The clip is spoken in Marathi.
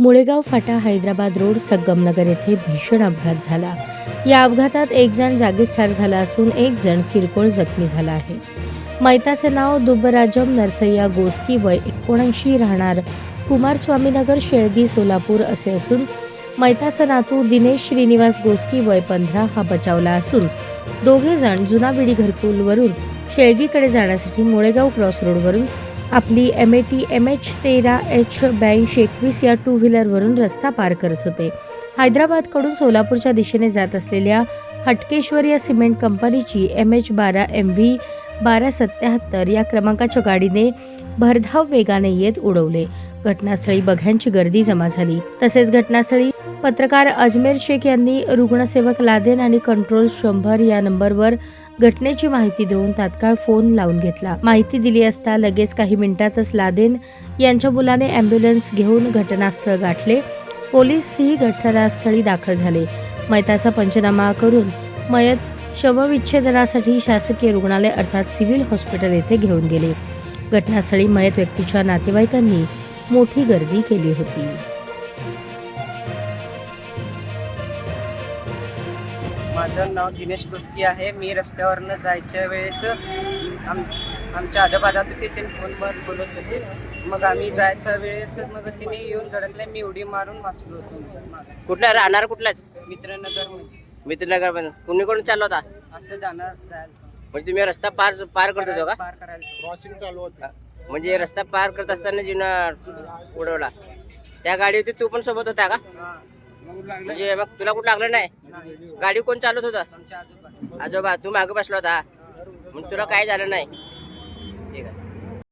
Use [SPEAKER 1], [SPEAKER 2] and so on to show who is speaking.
[SPEAKER 1] मुळेगाव फाटा हैदराबाद रोड संगमनगर येथे भीषण अपघात झाला. या अपघातात एक जण जागीच ठार झाला असून एक जण किरकोळ जखमी झाला आहे. मैताचे नाव दुब्बराजम नरसय्या गोस्की वय एकोणऐंशी राहणार कुमारस्वामीनगर शेळगी सोलापूर असे असून मैताचा नातू दिनेश श्रीनिवास गोस्की वय पंधरा हा बचावला असून दोघे जण जुनाविडी घरकुलवरून शेळगीकडे जाण्यासाठी मुळेगाव क्रॉस रोडवरून आपली M A T M H तेरा एच ब्याऐंशी एकवीस या टू व्हीलरवरून रस्ता पार करत होते. हैदराबादकडून सोलापूरच्या दिशेने जात असलेल्या हटकेश्वर या सिमेंट कंपनीची एम एच बारा एम व्ही बारा सत्याहत्तर या क्रमांकाच्या गाडीने भरधाव वेगाने येत उडवले. घटनास्थळी बघ्यांची गर्दी जमा झाली. तसेच घटनास्थळी पत्रकार अजमेर शेख यांनी रुग्णसेवक लादेन आणि कंट्रोल शंभर या नंबरवर घटनेची माहिती देऊन तात्काळ फोन लावून घेतला. माहिती दिली असता लगेच काही मिनिटातच लादेन यांच्या मुलाने अँब्युलन्स घेऊन घटनास्थळ गाठले. पोलीसही घटनास्थळी दाखल झाले. मयताचा पंचनामा करून मयत शवविच्छेदनासाठी शासकीय रुग्णालय अर्थात सिव्हिल हॉस्पिटल येथे घेऊन गेले. घटनास्थळी मयत व्यक्तीच्या नातेवाईकांनी मोठी गर्दी केली होती.
[SPEAKER 2] माझं नाव दिनेश कुस्की आहे. मी रस्त्यावरनं जायच्या वेळेस आम आमच्या आजोबाजात होते ते फोनवर बोलत होते. मग आम्ही जायच्या वेळेस मग तिने येऊन धडकले. मी उडी मारून वाचलो होतो.
[SPEAKER 3] कुठला? राहणार
[SPEAKER 2] मित्रनगरमध्ये.
[SPEAKER 3] मित्रनगर पण कुणीकडून चालला होता?
[SPEAKER 2] असं जाणार जायला.
[SPEAKER 3] म्हणजे तुम्ही रस्ता पार पार करत होतो का?
[SPEAKER 2] पार करायला.
[SPEAKER 4] क्रॉसिंग चालू होतं.
[SPEAKER 3] म्हणजे रस्ता पार करत असताना जिना उडवला. त्या गाडीवरती तू पण सोबत होता का?
[SPEAKER 2] हां.
[SPEAKER 3] म्हणजे मग तुला कुठं लागलं नाही? गाडी कोण चालवत होतं?
[SPEAKER 2] आजोबा
[SPEAKER 3] तू मागे बसला होता. मग तुला काय झालं नाही?